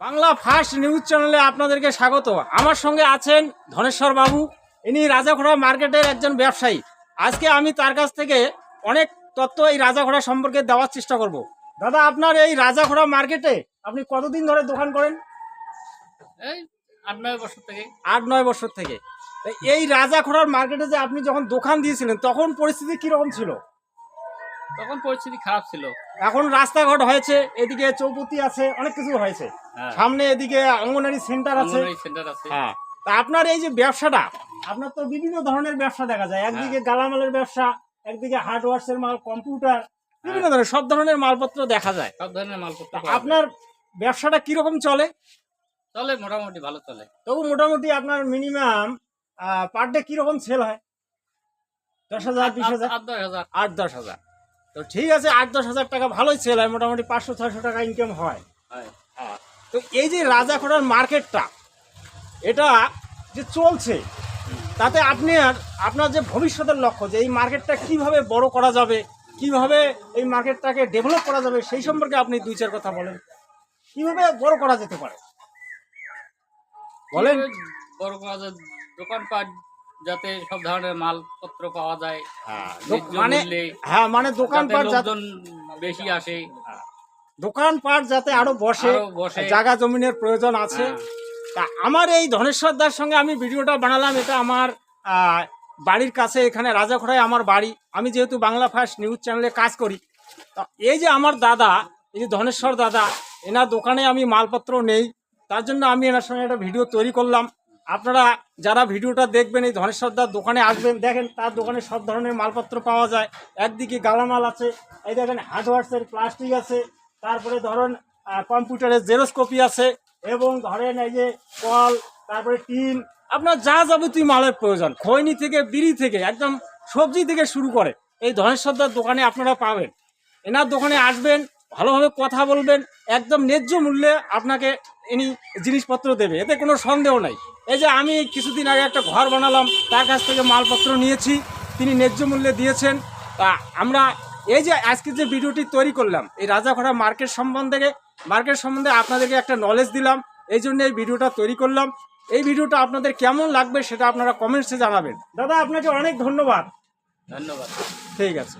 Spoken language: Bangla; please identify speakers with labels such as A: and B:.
A: বাংলা ফার্স্ট নিউজ চ্যানেলে আপনাদেরকে স্বাগত। আমার সঙ্গে আছেন ধনেশ্বর বাবু। ইনি রাজাখোড়া মার্কেটের একজন ব্যবসায়ী। আজকে আমি তার কাছ থেকে অনেক তথ্য এই রাজাখোড়া সম্পর্কে দেওয়ার চেষ্টা করব। দাদা আপনার এই রাজাখোড়া মার্কেটে আপনি কতদিন ধরে দোকান করেন?
B: এই আট নয় বছর থেকে।
A: আট নয় বছর থেকে। এই রাজাখোড়ার মার্কেটে যে আপনি যখন দোকান দিয়েছিলেন তখন পরিস্থিতি কীরকম ছিল?
B: তখন পরিস্থিতি খারাপ ছিল।
A: এখন রাস্তাঘাট হয়েছে এদিকে চৌপতি আছে অনেক কিছু হয়েছে।
B: হ্যাঁ
A: সামনে এদিকে অঙ্গনারী সেন্টার আছে। হ্যাঁ। তা আপনার এই যে ব্যবসাটা আপনার তো বিভিন্ন ধরনের ব্যবসা দেখা যায়। একদিকে গালামালের ব্যবসা একদিকে হার্ডওয়ার্স এর মাল কম্পিউটার বিভিন্ন ধরনের সব ধরনের মালপত্র দেখা যায়।
B: সব ধরনের মালপত্র।
A: আপনার ব্যবসাটা কীরকম চলে?
B: চলে মোটামুটি ভালো চলে।
A: তবু মোটামুটি আপনার মিনিমাম পার ডে কীরকম সেল হয়? দশ হাজার বিশ হাজার?
B: আট দশ হাজার।
A: আট দশ হাজার। তো ঠিক আছে আট দশ হাজার টাকা ভালোই সেল হয়। মোটামুটি পাঁচশো ছয়শো টাকা ইনকাম হয়।
B: হয়।
A: তো এই যে রাজা রাজাখোড়ার মার্কেটটা এটা যে চলছে তাতে আপনি আর আপনার যে ভবিষ্যতের লক্ষ্য যে এই মার্কেটটা কীভাবে বড় করা যাবে কীভাবে এই মার্কেটটাকে ডেভেলপ করা যাবে সেই সম্পর্কে আপনি দুই চার কথা বলেন। কীভাবে বড় করা যেতে পারে? বলেন।
B: বড় করা যায়? দোকানপাট যাতে সব ধরনের মালপত্র পাওয়া যায় ন্যায্য
A: মানে হ্যাঁ মানে দোকানপাট যাতে
B: বেশি আসে।
A: দোকানপাট যাতে আরও বসে
B: বসে।
A: জায়গা জমিনের প্রয়োজন আছে।
B: হ্যাঁ,
A: তা আমার এই ধনেশ্বর দার সঙ্গে আমি ভিডিওটা বানালাম এটা আমার বাড়ির কাছে এখানে রাজাখড়ায় আমার বাড়ি। আমি যেহেতু বাংলা ফার্স্ট নিউজ চ্যানেলে কাজ করি। তা এই যে আমার দাদা এই যে ধনেশ্বর দাদা এনার দোকানে আমি মালপত্র নেই তার জন্য আমি এনার সঙ্গে একটা ভিডিও তৈরি করলাম। আপনারা যারা ভিডিওটা দেখবেন এই ধনেশ্বর দার দোকানে আসবেন দেখেন তার দোকানে সব ধরনের মালপত্র পাওয়া যায়। একদিকে গালামাল আছে এই দেখেন হার্ডওয়ার্সের প্লাস্টিক আছে তারপরে ধরুন কম্পিউটারের জেরক্স কপি আছে, এবং ধরেন এই যে কল, তারপরে টিন, আপনার যা যাবতীয় মালের প্রয়োজন, খৈনি থেকে, বিড়ি থেকে, একদম সবজি থেকে শুরু করে, এই ধনেশ্বরদার দোকানে আপনারা পাবেন। এনার দোকানে আসবেন, ভালোভাবে কথা বলবেন, একদম ন্যায্য মূল্যে আপনাকে ইনি জিনিসপত্র দেবে, এতে কোনো সন্দেহ নাই। এই যে আমি কিছুদিন আগে একটা ঘর বানালাম, তার কাছ থেকে মালপত্র নিয়েছি, তিনি ন্যায্য মূল্যে দিয়েছেন, তা আমরা এই যে আজকে যে ভিডিওটি তৈরি করলাম এই রাজাখড়া মার্কেট সম্বন্ধে মার্কেট সম্বন্ধে আপনাদেরকে একটা নলেজ দিলাম এই জন্য এই ভিডিওটা তৈরি করলাম। এই ভিডিওটা আপনাদের কেমন লাগবে সেটা আপনারা কমেন্টসে জানাবেন। দাদা আপনাকে অনেক ধন্যবাদ।
B: ধন্যবাদ।
A: ঠিক আছে।